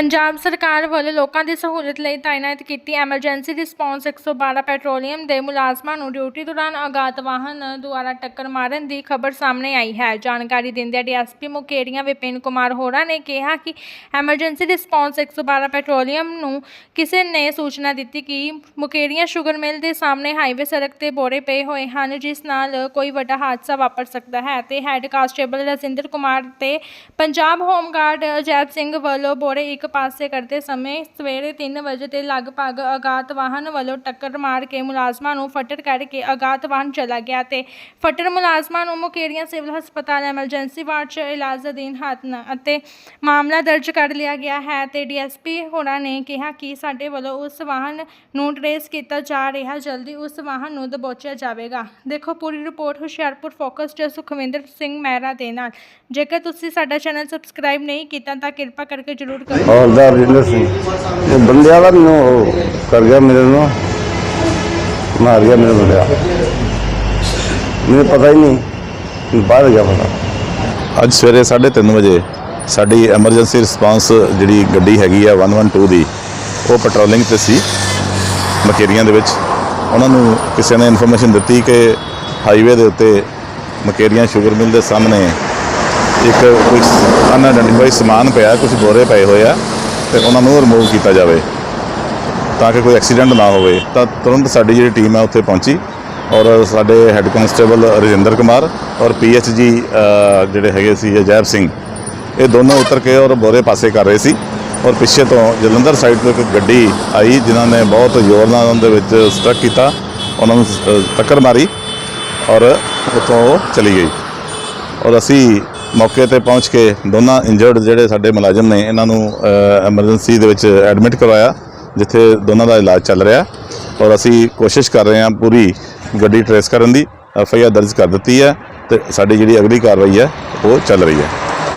ਪੰਜਾਬ ਸਰਕਾਰ ਵੱਲੋਂ ਲੋਕਾਂ ਦੀ ਸਹੂਲਤ ਲਈ ਤਾਇਨਾਤ ਕੀਤੀ ਐਮਰਜੈਂਸੀ ਰਿਸਪੌਂਸ 112 ਪੈਟਰੋਲੀਅਮ ਦੇ ਮੁਲਾਜ਼ਮਾਂ ਨੂੰ ਡਿਊਟੀ ਦੌਰਾਨ ਅਗਾਤ ਵਾਹਨ ਦੁਆਰਾ ਟੱਕਰ ਮਾਰਨ ਦੀ ਖਬਰ ਸਾਹਮਣੇ ਆਈ ਹੈ। ਜਾਣਕਾਰੀ ਦਿੰਦਿਆਂ ਡੀਐਸਪੀ ਮੁਕੇਰੀਆਂ ਵਿਪਿਨ ਕੁਮਾਰ ਹੋਰਾਂ ਨੇ ਕਿਹਾ ਕਿ ਐਮਰਜੈਂਸੀ ਰਿਸਪੌਂਸ 112 ਪੈਟਰੋਲੀਅਮ ਨੂੰ ਕਿਸੇ ਨੇ ਸੂਚਨਾ ਦਿੱਤੀ ਕਿ ਮੁਕੇਰੀਆਂ ਸ਼ੂਗਰ ਮਿਲ ਦੇ ਸਾਹਮਣੇ ਹਾਈਵੇ ਸੜਕ ਤੇ ਬੋਰੇ ਪਏ ਹੋਏ ਹਨ, ਜਿਸ ਨਾਲ ਕੋਈ ਵੱਡਾ ਹਾਦਸਾ ਵਾਪਰ ਸਕਦਾ ਹੈ ਤੇ ਹੈੱਡ ਕਾਂਸਟੇਬਲ ਰਜਿੰਦਰ ਕੁਮਾਰ ਤੇ ਪੰਜਾਬ ਹੋਮਗਾਰਡ ਅਜੈਬ ਸਿੰਘ ਵੱਲੋਂ ਬੋਰੇ ਇੱਕ ਪਾਸੇ ਕਰਦੇ ਸਮੇਂ ਸਵੇਰੇ 3 ਵਜੇ ਦੇ ਲਗਭਗ ਅਗਾਤ ਵਾਹਨ ਵੱਲੋਂ ਟੱਕਰ ਮਾਰ ਕੇ ਮੁਲਾਜ਼ਮਾਂ ਨੂੰ ਫੱਟੜ ਕਰਕੇ ਅਗਾਤ ਵਾਹਨ ਚਲਾ ਗਿਆ ਤੇ ਫੱਟੜ ਮੁਲਾਜ਼ਮਾਂ ਨੂੰ ਮੁਕੇਰੀਆਂ ਸਿਵਲ ਹਸਪਤਾਲ ਐਮਰਜੈਂਸੀ ਵਾਰਡ 'ਚ ਇਲਾਜ ਅਧੀਨ ਹੱਥ ਅਤੇ ਮਾਮਲਾ ਦਰਜ ਕਰ ਲਿਆ ਗਿਆ ਹੈ ਤੇ ਡੀਐਸਪੀ ਹੋਰਾਂ ਨੇ ਕਿਹਾ ਕਿ ਸਾਡੇ ਵੱਲੋਂ ਉਸ ਵਾਹਨ ਨੂੰ ਟਰੇਸ ਕੀਤਾ ਜਾ ਰਿਹਾ, ਜਲਦੀ ਉਸ ਵਾਹਨ ਨੂੰ ਦਬੋਚਿਆ ਜਾਵੇਗਾ। ਦੇਖੋ, ਪੂਰੀ ਰਿਪੋਰਟ ਹੁਸ਼ਿਆਰਪੁਰ ਫੋਕਸ 'ਚ ਸੁਖਵਿੰਦਰ ਸਿੰਘ ਮਹਿਰਾ ਦੇ ਨਾਲ। ਜੇਕਰ ਤੁਸੀਂ ਸਾਡਾ ਚੈਨਲ ਸਬਸਕ੍ਰਾਈਬ ਨਹੀਂ ਕੀਤਾ ਤਾਂ ਕਿਰਪਾ ਕਰਕੇ ਜਰੂਰ ਕਰੋ। ਹੌਲਦਾਰ ਰਜਿੰਦਰ ਸਿੰਘ ਇਹ ਬੰਦਿਆਂ ਦਾ ਮੈਨੂੰ ਉਹ ਕਰ ਗਿਆ ਮੇਰੇ ਨੂੰ, ਮਾਰ ਗਿਆ ਮੇਰੇ ਬੰਦਿਆ। ਮੈਨੂੰ ਪਤਾ ਹੀ ਨਹੀਂ, ਬਾਹਰ ਗਿਆ ਪਤਾ ਅੱਜ ਸਵੇਰੇ 3:30 ਵਜੇ ਸਾਡੀ ਐਮਰਜੈਂਸੀ ਰਿਸਪਾਂਸ ਜਿਹੜੀ ਗੱਡੀ ਹੈਗੀ ਆ 112 ਦੀ, ਉਹ ਪੈਟਰੋਲਿੰਗ ਤੇ ਸੀ, ਮਕੇਰੀਆਂ ਦੇ ਵਿੱਚ। ਉਹਨਾਂ ਨੂੰ ਕਿਸੇ ਨੇ ਇਨਫੋਰਮੇਸ਼ਨ ਦਿੱਤੀ ਕਿ ਹਾਈਵੇ ਦੇ ਉੱਤੇ ਮਕੇਰੀਆਂ ਸ਼ੂਗਰ ਮਿਲ ਦੇ ਸਾਹਮਣੇ ਇੱਕ ਕੋਈ ਅਨਆਇਡੈਂਟੀਫਾਈਡ ਸਮਾਨ ਪਿਆ ਕੁਝ ਬੋਰੇ ਪਏ ਹੋਏ ਆ, ਤੇ ਉਹਨਾਂ ਨੂੰ ਰਿਮੂਵ ਕੀਤਾ ਜਾਵੇ। ਤਾਂ ਕਿ ਕੋਈ ਐਕਸੀਡੈਂਟ ਨਾ ਹੋਵੇ। ਤਾਂ ਤੁਰੰਤ ਸਾਡੀ ਜਿਹੜੀ ਟੀਮ ਹੈ ਉੱਥੇ ਪਹੁੰਚੀ ਔਰ ਸਾਡੇ ਹੈੱਡ ਕਨਸਟੇਬਲ ਰਜਿੰਦਰ ਕੁਮਾਰ ਔਰ ਪੀਐਚਜੀ ਜਿਹੜੇ ਹੈਗੇ ਸੀ ਅਜੈਬ ਸਿੰਘ, ਇਹ ਦੋਨੋਂ ਉਤਰ ਕੇ ਔਰ ਬੋਰੇ ਪਾਸੇ ਕਰ ਰਹੇ ਸੀ ਔਰ ਪਿੱਛੇ ਤੋਂ ਜਲੰਧਰ ਸਾਈਡ ਤੋਂ ਇੱਕ ਗੱਡੀ ਆਈ, ਜਿਨ੍ਹਾਂ ਨੇ ਬਹੁਤ ਜ਼ੋਰ ਨਾਲ ਉਹਨਾਂ ਦੇ ਵਿੱਚ ਸਟਰਕ ਕੀਤਾ। ਉਹਨਾਂ ਨੂੰ ਟੱਕਰ ਮਾਰੀ ਔਰ ਉੱਥੋਂ ਉਹ ਚਲੀ ਗਈ। ਔਰ ਅਸੀਂ ਮੌਕੇ ਤੇ ਪਹੁੰਚ ਕੇ ਦੋਨਾਂ ਇੰਜਰਡ ਜਿਹੜੇ ਸਾਡੇ ਮੁਲਾਜ਼ਮ ਨੇ, ਇਹਨਾਂ ਨੂੰ ਐਮਰਜੈਂਸੀ ਦੇ ਵਿੱਚ ਐਡਮਿਟ ਕਰਵਾਇਆ, ਜਿੱਥੇ ਦੋਨਾਂ ਦਾ ਇਲਾਜ ਚੱਲ ਰਿਹਾ। ਔਰ ਅਸੀਂ ਕੋਸ਼ਿਸ਼ ਕਰ ਰਹੇ ਹਾਂ ਪੂਰੀ ਗੱਡੀ ਟਰੇਸ ਕਰਨ ਦੀ ਐਫ ਆਈ ਆਰ ਦਰਜ ਕਰ ਦਿੱਤੀ ਹੈ ਤੇ ਸਾਡੀ ਜਿਹੜੀ ਅਗਲੀ ਕਾਰਵਾਈ ਹੈ, ਉਹ ਚੱਲ ਰਹੀ ਹੈ।